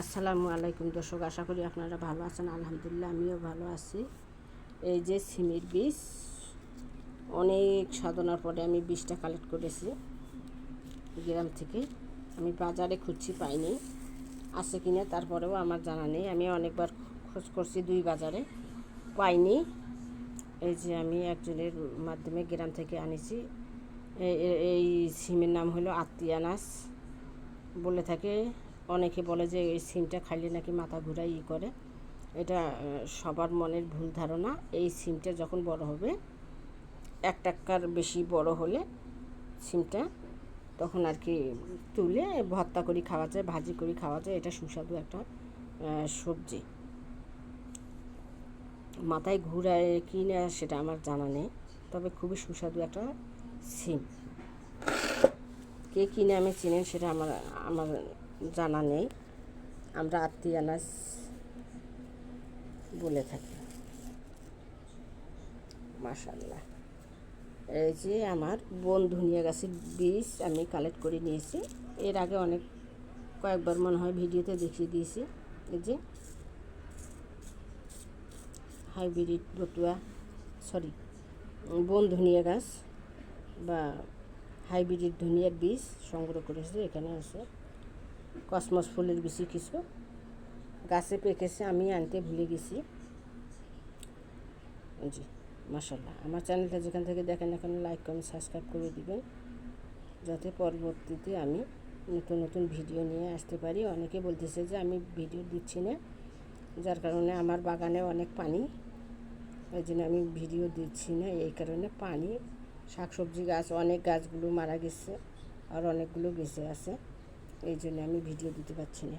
আসসালামু আলাইকুম দর্শক, আশা করি আপনারা ভালো আছেন। আলহামদুলিল্লাহ, আমিও ভালো আছি। এই যে সিমের বীজ, অনেক সাধনার পরে আমি বীজটা কালেক্ট করেছি গ্রাম থেকে। আমি বাজারে খুঁজছি, পাইনি। আছে কিনা তারপরেও আমার জানা নেই। আমি অনেকবার খোঁজ করছি দুই বাজারে, পাইনি। এই যে আমি একজনের মাধ্যমে গ্রাম থেকে আনিছি। এই সিমের নাম হলো আত্মিয়ানাস বলে থাকে, অনেকে বলে যে এই সিমটা খাইলে নাকি মাথা ঘুরাই ই করে। এটা সবার মনের ভুল ধারণা। এই সিমটা যখন বড় হবে, এক টাকার বেশি বড় হলে সিমটা তখন আর কি তুলে ভর্তা করে খাওয়া যায়, ভাজি করে খাওয়া যায়। এটা সুস্বাদু একটা সবজি। মাথায় ঘুরায় কি না সেটা আমার জানা নেই, তবে খুবই সুস্বাদু একটা সিম। কে কী নামে চিনেন সেটা আমার আমার জানা নেই। আমরা আত্মীয়ানাস বলে থাকি। মাশাল্লাহ এই যে আমার বন ধনিয়া গাছের বীজ, আমি কালেক্ট করে নিয়েছি। এর আগে অনেক, কয়েকবার মনে হয় ভিডিওতে দেখিয়ে দিয়েছি। এই যে হাইব্রিড বটুয়া সরি বন ধনিয়া গাছ বা হাইব্রিড ধনিয়ার বীজ সংগ্রহ করেছি, এখানে আছে। কসমস ফুলের বেশি কিছু। গাছে পেকেছে, আমি আনতে ভুলে গেছি। জি মাসাল্লাহ আমার চ্যানেলটা যেখান থেকে দেখেন এখন লাইক কমেন্ট সাবস্ক্রাইব করে দিবেন। যাতে পরবর্তীতে আমি নতুন নতুন ভিডিও নিয়ে আসতে পারি। অনেকে বলতেছে যে আমি ভিডিও দিচ্ছি না, যার কারণে আমার বাগানে অনেক পানি। ওই জন্য আমি ভিডিও দিচ্ছি না, এই কারণে পানি শাকসবজি গাছ, অনেক গাছগুলো মারা গেছে আর অনেকগুলো বেঁচে আছে। এই জন্য আমি ভিডিও দিতে পারছি না।